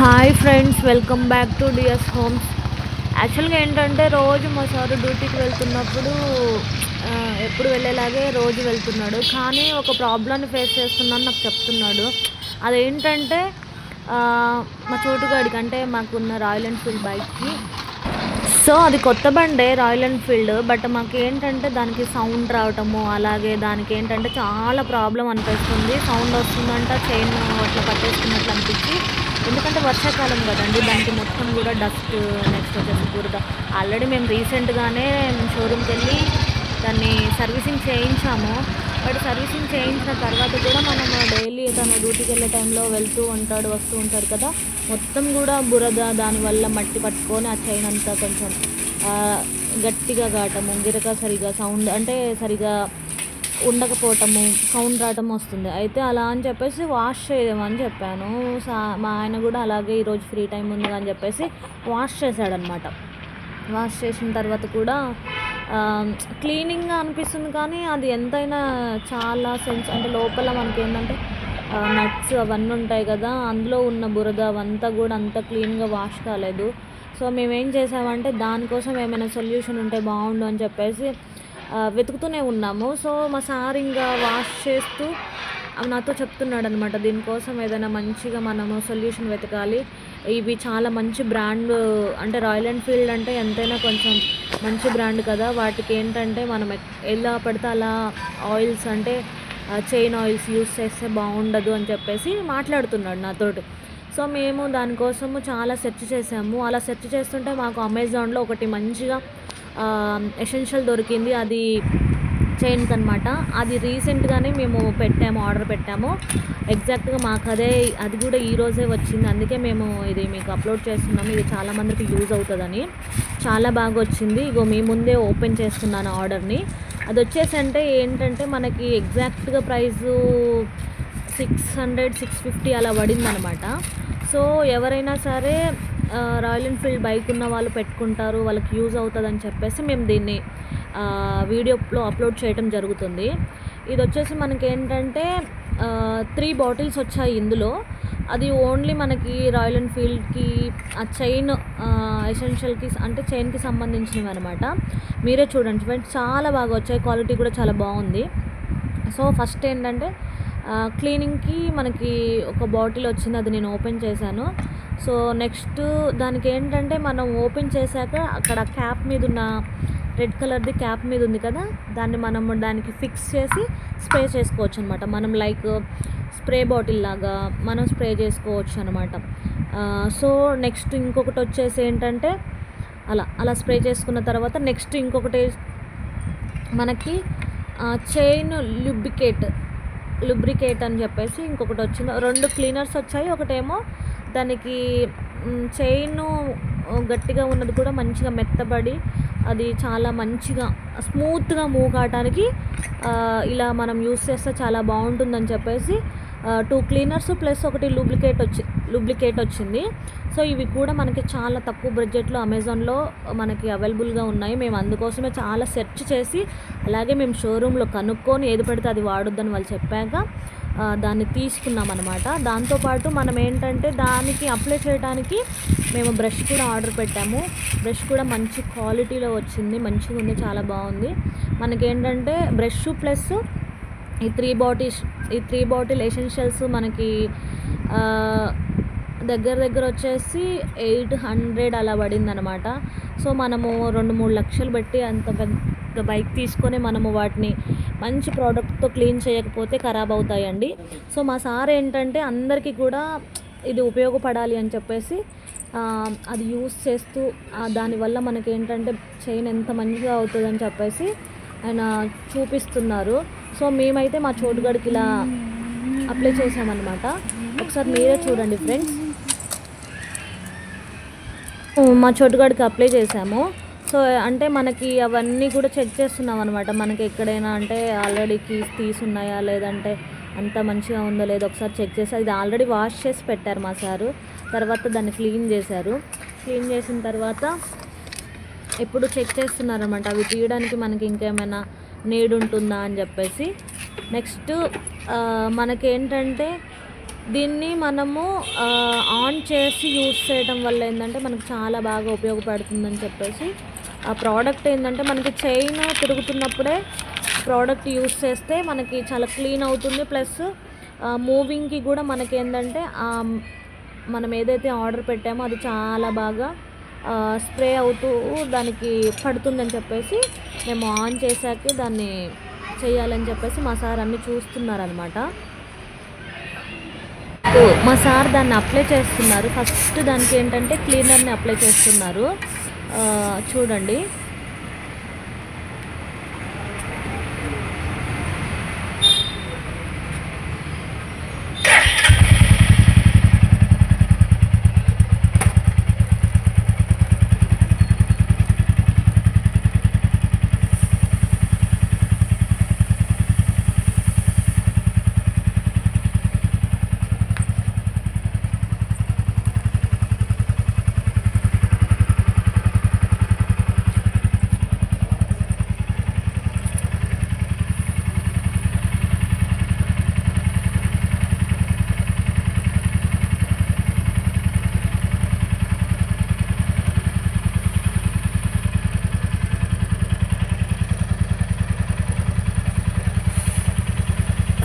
Hi friends welcome back to DS homes యాక్చువల్గా ఏంటంటే రోజు మా సార్ డ్యూటీకి వెళ్తున్నప్పుడు ఎప్పుడు వెళ్ళేలాగే రోజు వెళ్తున్నాడు. కానీ ఒక ప్రాబ్లమ్ని ఫేస్ చేస్తున్నాను నాకు చెప్తున్నాడు. అదేంటంటే మా చోటుగాడికి అంటే మాకున్న రాయల్ ఎన్ఫీల్డ్ బైక్కి సో అది కొత్త బండే రాయల్ ఎన్ఫీల్డ్ బట్ మాకు ఏంటంటే దానికి సౌండ్ రావటము అలాగే దానికి ఏంటంటే చాలా ప్రాబ్లం అనిపిస్తుంది. సౌండ్ వస్తుందంట చైన్ అట్లా పట్టేసుకున్నట్లు అనిపించి ఎందుకంటే వర్షాకాలం కదండి దానికి మొత్తం కూడా డస్ట్ నెక్స్ట్ వచ్చేసి బురద ఆల్రెడీ మేము రీసెంట్గానే షోరూమ్కి వెళ్ళి దాన్ని సర్వీసింగ్ చేయించాము. బట్ సర్వీసింగ్ చేయించిన తర్వాత కూడా మనం డైలీ తను డ్యూటీకి వెళ్ళే టైంలో వెళ్తూ ఉంటాడు వస్తూ ఉంటాడు కదా మొత్తం కూడా బురద దానివల్ల మట్టి పట్టుకొని ఆ చైన్ అంతా కొంచెం గట్టిగా కావటము గిరక సరిగా సౌండ్ అంటే సరిగా ఉండకపోవటము సౌండ్ రావటం వస్తుంది. అయితే అలా అని చెప్పేసి వాష్ చేయమని చెప్పాను. సా మా ఆయన కూడా అలాగే ఈరోజు ఫ్రీ టైం ఉంది అని చెప్పేసి వాష్ చేశాడనమాట. వాష్ చేసిన తర్వాత కూడా క్లీనింగ్గా అనిపిస్తుంది కానీ అది ఎంతైనా చాలా సెన్స్ అంటే లోపల మనకి ఏంటంటే నట్స్ అవన్నీ ఉంటాయి కదా అందులో ఉన్న బురద అవంతా కూడా అంత క్లీన్గా వాష్ కాలేదు. సో మేమేం చేసామంటే దానికోసం ఏమైనా సొల్యూషన్ ఉంటే బాగుండు అని చెప్పేసి వెతుకుతూనే ఉన్నాము. సో మా సార్ ఇంకా వాష్ చేస్తూ నాతో చెప్తున్నాడు అనమాట దీనికోసం ఏదైనా మంచిగా మనము సొల్యూషన్ వెతకాలి. ఇవి చాలా మంచి బ్రాండ్ అంటే రాయల్ ఎన్ఫీల్డ్ అంటే ఎంతైనా కొంచెం మంచి బ్రాండ్ కదా. వాటికి ఏంటంటే మనం ఎలా పడితే అలా ఆయిల్స్ అంటే చైన్ ఆయిల్స్ యూస్ చేస్తే బాగుండదు అని చెప్పేసి మాట్లాడుతున్నాడు నాతోటి. సో మేము దానికోసము చాలా సెర్చ్ చేసాము. అలా సెర్చ్ చేస్తుంటే మాకు అమెజాన్లో ఒకటి మంచిగా ఎసెన్షియల్ దొరికింది. అది చైన్కి అనమాట అది రీసెంట్గానే మేము పెట్టాము ఆర్డర్ పెట్టాము. ఎగ్జాక్ట్గా మాకు అదే అది కూడా ఈరోజే వచ్చింది. అందుకే మేము ఇది మీకు అప్లోడ్ చేస్తున్నాము. ఇది చాలామందికి యూజ్ అవుతుందని. చాలా బాగా వచ్చింది. ఇగో మీ ముందే ఓపెన్ చేస్తున్నాను ఆర్డర్ని అది వచ్చేసి అంటే ఏంటంటే మనకి ఎగ్జాక్ట్గా price six hundred six fifty అలా పడింది అనమాట సో ఎవరైనా సరే రాయల్ ఎన్ఫీల్డ్ బైక్ ఉన్న వాళ్ళు పెట్టుకుంటారు వాళ్ళకి యూజ్ అవుతుందని చెప్పేసి మేము దీన్ని వీడియోలో అప్లోడ్ చేయడం జరుగుతుంది. ఇది వచ్చేసి మనకి ఏంటంటే త్రీ బాటిల్స్ వచ్చాయి ఇందులో. అది ఓన్లీ మనకి రాయల్ ఎన్ఫీల్డ్కి ఆ చైన్ ఎసెన్షియల్కి అంటే చైన్కి సంబంధించినవి అనమాట మీరే చూడండి ఫ్రెండ్స్ చాలా బాగా వచ్చాయి క్వాలిటీ కూడా చాలా బాగుంది. సో ఫస్ట్ ఏంటంటే క్లీనింగ్కి మనకి ఒక బాటిల్ వచ్చింది అది నేను ఓపెన్ చేశాను. సో నెక్స్ట్ దానికి ఏంటంటే మనం ఓపెన్ చేశాక అక్కడ క్యాప్ మీద ఉన్న రెడ్ కలర్ది క్యాప్ మీద ఉంది కదా దాన్ని మనం దానికి ఫిక్స్ చేసి స్ప్రే చేసుకోవచ్చు అనమాట మనం లైక్ స్ప్రే బాటిల్ లాగా మనం స్ప్రే చేసుకోవచ్చు అనమాట సో నెక్స్ట్ ఇంకొకటి వచ్చేసి ఏంటంటే అలా అలా స్ప్రే చేసుకున్న తర్వాత నెక్స్ట్ ఇంకొకటి మనకి చైన్ లుబ్రికేట్ లుబ్రికేట్ అని చెప్పేసి ఇంకొకటి వచ్చింది రెండు క్లీనర్స్ వచ్చాయి ఒకటేమో దానికి చైన్ గట్టిగా ఉన్నది కూడా మంచిగా మెత్తబడి అది చాలా మంచిగా స్మూత్గా మూవ్ కావటానికి ఇలా మనం యూస్ చేస్తే చాలా బాగుంటుందని చెప్పేసి టూ క్లీనర్స్ ప్లస్ ఒకటి లూబ్లికేట్ వచ్చి లూబ్లికేట్ వచ్చింది. సో ఇవి కూడా మనకి చాలా తక్కువ బడ్జెట్లో అమెజాన్లో మనకి అవైలబుల్గా ఉన్నాయి. మేము అందుకోసమే చాలా సెర్చ్ చేసి అలాగే మేము షోరూంలో కనుక్కొని ఏది పడితే అది వాడొద్దని వాళ్ళు చెప్పాక దాన్ని తీసుకున్నాం అనమాట దాంతోపాటు మనం ఏంటంటే దానికి అప్లై చేయడానికి మేము బ్రష్ కూడా ఆర్డర్ పెట్టాము. బ్రష్ కూడా మంచి క్వాలిటీలో వచ్చింది. మంచిగా ఉంది చాలా బాగుంది. మనకేంటంటే బ్రష్ ప్లస్ ఈ త్రీ బాటిల్స్ ఈ త్రీ బాటిల్ ఎసెన్షియల్స్ మనకి దగ్గర దగ్గర వచ్చేసి ఎయిట్ హండ్రెడ్ అలా పడింది అనమాట సో మనము రెండు మూడు లక్షలు పెట్టి అంత పెద్ద బైక్ తీసుకొని మనము వాటిని మంచి ప్రోడక్ట్తో క్లీన్ చేయకపోతే ఖరాబ్ అవుతాయండి. సో మా సార్ ఏంటంటే అందరికీ కూడా ఇది ఉపయోగపడాలి అని చెప్పేసి అది యూస్ చేస్తూ దానివల్ల మనకి ఏంటంటే చైన్ ఎంత మంచిగా అవుతుందని చెప్పేసి ఆయన చూపిస్తున్నారు. సో మేమైతే మా చోటుగడికి ఇలా అప్లై చేసామన్నమాట. ఒకసారి మీరే చూడండి ఫ్రెండ్స్. మా చోటుగడికి అప్లై చేసాము. సో అంటే మనకి అవన్నీ కూడా చెక్ చేస్తున్నాం అనమాట మనకి ఎక్కడైనా అంటే ఆల్రెడీ కీస్ తీసున్నాయా? లేదంటే అంత మంచిగా ఉందో? లేదో ఒకసారి చెక్ చేసి అది ఆల్రెడీ వాష్ చేసి పెట్టారు మా సారు. తర్వాత దాన్ని క్లీన్ చేశారు. క్లీన్ చేసిన తర్వాత ఇప్పుడు చెక్ చేస్తున్నారనమాట అవి తీయడానికి మనకి ఇంకేమైనా నీడ్ ఉంటుందా అని చెప్పేసి. నెక్స్ట్ మనకేంటంటే దీన్ని మనము ఆన్ చేసి యూస్ చేయడం వల్ల ఏంటంటే మనకు చాలా బాగా ఉపయోగపడుతుందని చెప్పేసి ఆ ప్రోడక్ట్ ఏంటంటే మనకి చైన్ తిరుగుతున్నప్పుడే ప్రోడక్ట్ యూస్ చేస్తే మనకి చాలా క్లీన్ అవుతుంది. ప్లస్ మూవింగ్కి కూడా మనకి ఏంటంటే మనం ఏదైతే ఆర్డర్ పెట్టామో అది చాలా బాగా స్ప్రే అవుతూ దానికి పడుతుందని చెప్పేసి మేము ఆన్ చేశాక దాన్ని చేయాలని చెప్పేసి మా సార్ అన్నీ చూస్తున్నారనమాట మా సార్ దాన్ని అప్లై చేస్తున్నారు. ఫస్ట్ దానికి ఏంటంటే క్లీనర్ని అప్లై చేస్తున్నారు. ఆ, చూడండి.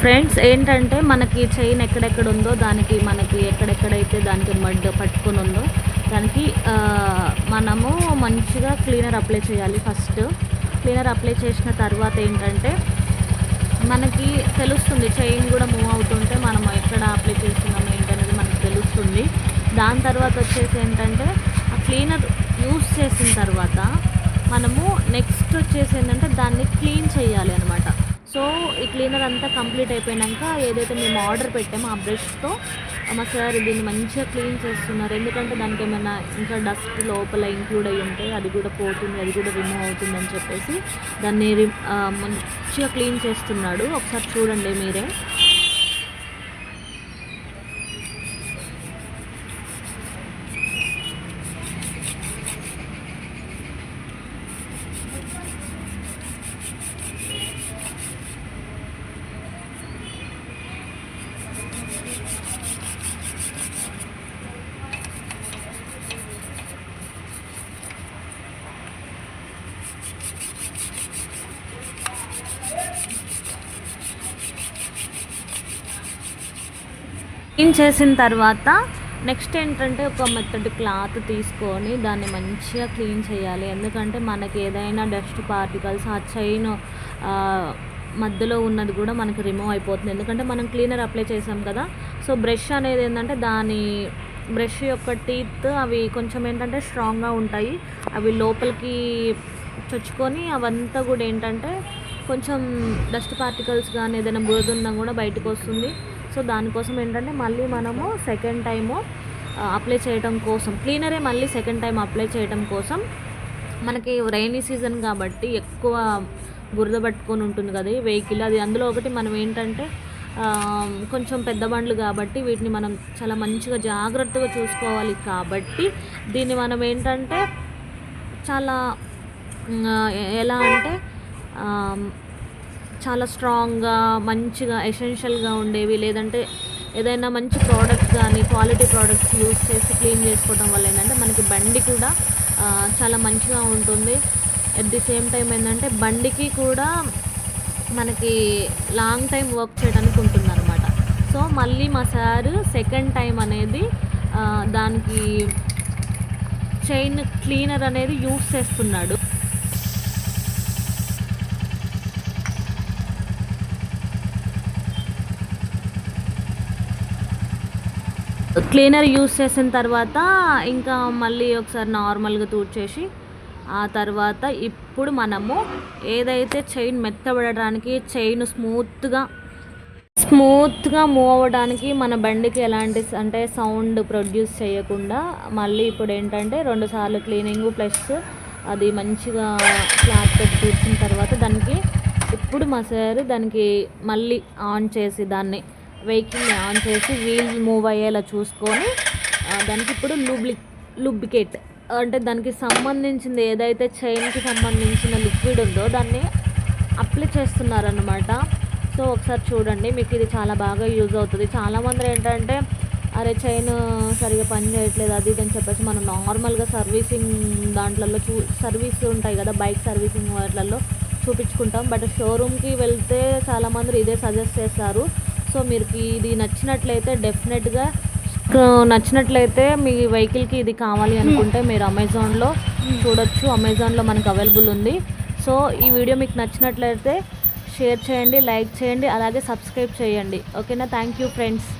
ఫ్రెండ్స్ ఏంటంటే మనకి చైన్ ఎక్కడెక్కడ ఉందో దానికి మనకి ఎక్కడెక్కడైతే దానికి మడ్ పట్టుకొని ఉందో దానికి మనము మంచిగా క్లీనర్ అప్లై చేయాలి ఫస్ట్. క్లీనర్ అప్లై చేసిన తర్వాత ఏంటంటే మనకి తెలుస్తుంది చైన్ కూడా మూవ్ అవుతుంటే మనం ఎక్కడ అప్లై చేస్తున్నాం ఏంటనేది మనకు తెలుస్తుంది. దాని తర్వాత వచ్చేసి ఏంటంటే ఆ క్లీనర్ యూస్ చేసిన తర్వాత మనము నెక్స్ట్ వచ్చేసి ఏంటంటే దాన్ని క్లీన్ చేయాలి ఈ క్లీనర్ అంతా కంప్లీట్ అయిపోయాక ఏదైతే మేము ఆర్డర్ పెట్టామో ఆ బ్రష్తో మా సార్ దీన్ని మంచిగా క్లీన్ చేస్తున్నారు. ఎందుకంటే దానికి ఏమైనా ఇంకా డస్ట్ లోపల ఇంక్లూడ్ అయ్యి ఉంటే అది కూడా పోతుంది అది కూడా రిమూవ్ అవుతుంది అని చెప్పేసి దాన్ని మంచిగా క్లీన్ చేస్తున్నాడు. ఒకసారి చూడండి మీరే. క్లీన్ చేసిన తర్వాత నెక్స్ట్ ఏంటంటే ఒక మెత్తటి క్లాత్ తీసుకొని దాన్ని మంచిగా క్లీన్ చేయాలి. ఎందుకంటే మనకి ఏదైనా డస్ట్ పార్టికల్స్ ఆ చైన్ మధ్యలో ఉన్నది కూడా మనకి రిమూవ్ అయిపోతుంది. ఎందుకంటే మనం క్లీనర్ అప్లై చేసాం కదా. సో బ్రష్ అనేది ఏంటంటే దాని బ్రష్ యొక్క టీత్ అవి కొంచెం ఏంటంటే స్ట్రాంగ్గా ఉంటాయి. అవి లోపలికి చొచ్చుకొని అవంతా కూడా ఏంటంటే కొంచెం డస్ట్ పార్టికల్స్ కానీ ఏదైనా బురద ఉన్నా కూడా బయటకు వస్తుంది. సో దానికోసం ఏంటంటే మళ్ళీ మనము సెకండ్ టైము అప్లై చేయడం కోసం క్లీనరే మళ్ళీ సెకండ్ టైం అప్లై చేయడం కోసం మనకి రైనీ సీజన్ కాబట్టి ఎక్కువ బురద పట్టుకొని ఉంటుంది కదా వెహికల్ అది అందులో ఒకటి మనం ఏంటంటే కొంచెం పెద్ద బండ్లు కాబట్టి వీటిని మనం చాలా మంచిగా జాగ్రత్తగా చూసుకోవాలి కాబట్టి దీన్ని మనం ఏంటంటే చాలా ఎలా అంటే చాలా స్ట్రాంగ్గా మంచిగా ఎసెన్షియల్గా ఉండేవి. లేదంటే ఏదైనా మంచి ప్రోడక్ట్స్ కానీ క్వాలిటీ ప్రోడక్ట్స్ యూస్ చేసి క్లీన్ చేసుకోవడం వల్ల ఏంటంటే మనకి బండి కూడా చాలా మంచిగా ఉంటుంది. అట్ ది సేమ్ టైం ఏంటంటే బండికి కూడా మనకి లాంగ్ టైం వర్క్ చేయడానికి ఉంటుంది అనమాట సో మళ్ళీ మా సార్ సెకండ్ టైం అనేది దానికి చైన్ క్లీనర్ అనేది యూస్ చేస్తున్నాడు. క్లీనర్ యూస్ చేసిన తర్వాత ఇంకా మళ్ళీ ఒకసారి నార్మల్గా తూడ్చేసి ఆ తర్వాత ఇప్పుడు మనము ఏదైతే చైన్ మెత్తబడడానికి చైన్ స్మూత్గా స్మూత్గా మూవ్ అవ్వడానికి మన బండికి ఎలాంటి అంటే సౌండ్ ప్రొడ్యూస్ చేయకుండా మళ్ళీ ఇప్పుడు ఏంటంటే రెండు సార్లు క్లీనింగ్ ప్లస్ అది మంచిగా క్లాత్ పెట్టి తీర్చిన తర్వాత దానికి ఇప్పుడు మా సార్ దానికి మళ్ళీ ఆన్ చేసి దాన్ని వెహికల్ని ఆన్ చేసి వీల్ మూవ్ అయ్యేలా చూసుకొని దానికి ఇప్పుడు లూబ్లి లూబ్లికేట్ అంటే దానికి సంబంధించింది ఏదైతే చైన్కి సంబంధించిన లిక్విడ్ ఉందో దాన్ని అప్లై చేస్తున్నారన్నమాట. సో ఒకసారి చూడండి. మీకు ఇది చాలా బాగా యూజ్ అవుతుంది. చాలామంది ఏంటంటే అరే చైన్ సరిగా పని చేయట్లేదు అది ఇది అని చెప్పేసి మనం నార్మల్గా సర్వీసింగ్ దాంట్లలో చూ సర్వీస్ ఉంటాయి కదా బైక్ సర్వీసింగ్ వాటిలలో చూపించుకుంటాం. బట్ షోరూమ్కి వెళ్తే చాలామంది ఇదే సజెస్ట్ చేస్తారు. సో మీరు ఇది నచ్చినట్లయితే డెఫినెట్గా నచ్చినట్లయితే మీ వెహికల్కి ఇది కావాలి అనుకుంటే మీరు అమెజాన్లో చూడొచ్చు. అమెజాన్లో మనకు అవైలబుల్ ఉంది. సో ఈ వీడియో మీకు నచ్చినట్లయితే షేర్ చేయండి లైక్ చేయండి అలాగే సబ్స్క్రైబ్ చేయండి. ఓకేనా? Thank you friends.